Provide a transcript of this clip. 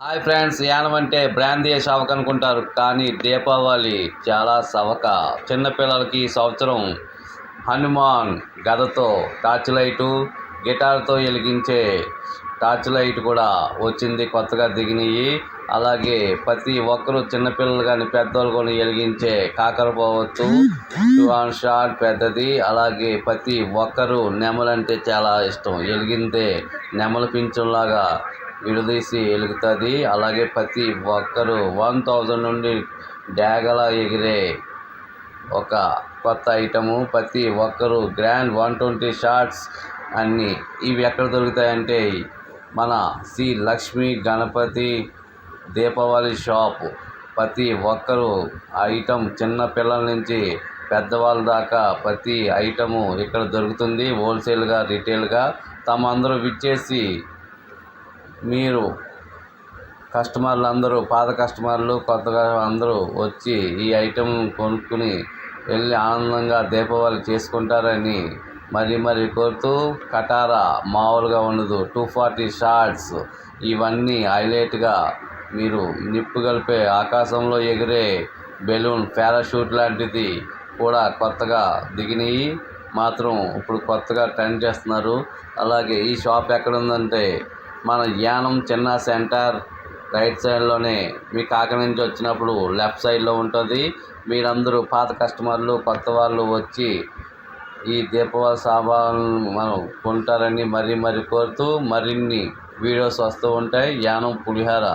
Hi friends Yanam అంటే బ్రాందీయ సవక అనుకుంటారు కానీ దీపావళి చాలా సవక. చిన్నపిల్లలకి ఈ సంవత్సరం హనుమాన్ గదతో టార్చ్ లైటు గిటార్తో వెలిగించే టార్చ్ లైట్ కూడా వచ్చింది కొత్తగా దిగినాయి. అలాగే ప్రతి ఒక్కరు చిన్నపిల్లలు కానీ పెద్దవాళ్ళు కానీ వెలిగించే కాకర పోవచ్చు. షాట్ పెద్దది. అలాగే ప్రతి ఒక్కరు నెమలంటే చాలా ఇష్టం. వెలిగిందే నెమల పింఛంలాగా విడదీసి వెలుగుతుంది అలాగే ప్రతి ఒక్కరు వన్ థౌజండ్ నుండి డ్యాగల ఎగిరే ఒక కొత్త ఐటము. ప్రతి ఒక్కరు గ్రాండ్ వన్ ట్వంటీ షార్ట్స్ అన్నీ ఇవి ఎక్కడ దొరుకుతాయంటే మన శ్రీ లక్ష్మీ గణపతి దీపావళి షాప్. ప్రతి ఒక్కరు ఐటమ్ చిన్న పిల్లల నుంచి పెద్దవాళ్ళ దాకా ప్రతి ఐటము ఇక్కడ దొరుకుతుంది. హోల్సేల్గా రిటైల్గా తమ అందరూ విచ్చేసి మీరు కస్టమర్లు అందరూ పాత కస్టమర్లు కొత్తగా అందరూ వచ్చి ఈ ఐటెం కొనుక్కుని వెళ్ళి ఆనందంగా దీపావళి చేసుకుంటారని మరీ మరీ కోరుతూ కటారా మామూలుగా ఉండదు. టూ ఫార్టీ షార్ట్స్ ఇవన్నీ హైలైట్గా మీరు నిప్పు కలిపే ఆకాశంలో ఎగిరే బెలూన్ పారాషూట్ లాంటిది కూడా కొత్తగా దిగినాయి. మాత్రం ఇప్పుడు కొత్తగా ట్రెండ్ చేస్తున్నారు. అలాగే ఈ షాప్ ఎక్కడ ఉందంటే మన యానం చిన్న సెంటర్ రైట్ సైడ్లోనే మీ కాకినాడ నుంచి వచ్చినప్పుడు లెఫ్ట్ సైడ్లో ఉంటుంది. మీరందరూ పాత కస్టమర్లు కొత్త వాళ్ళు వచ్చి ఈ దీపావళి సామాన్లు మనం కొంటారని మరీ మరీ కోరుతూ మరిన్ని వీడియోస్ వస్తూ ఉంటాయి. యానం పులిహార.